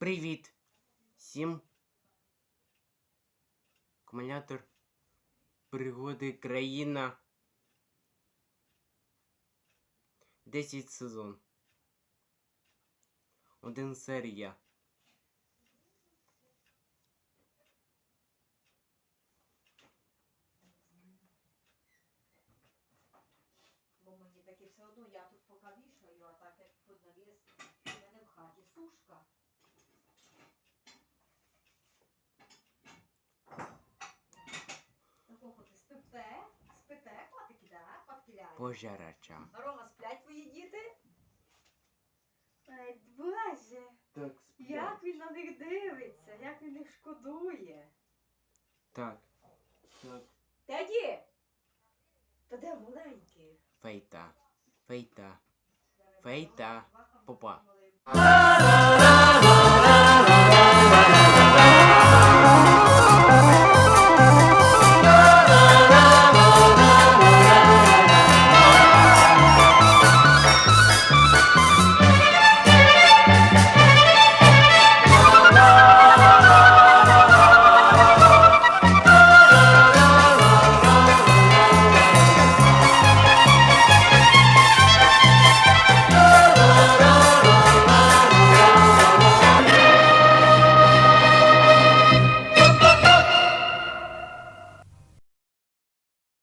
Привіт! Всім. Акумулятор. Пригоди країна. 10 сезон. Один серія. Бо мені таки все одно, я тут поки вішаю, а так як під навіс, у мене в хаті сушка. Ляють. Рома, сплять твої діти? Ай, Боже, Так, як він на них дивиться, як він їх шкодує. Так. Так. Теді! Та де маленький? Фейта. Фейта. Фейта. Попа. Попа.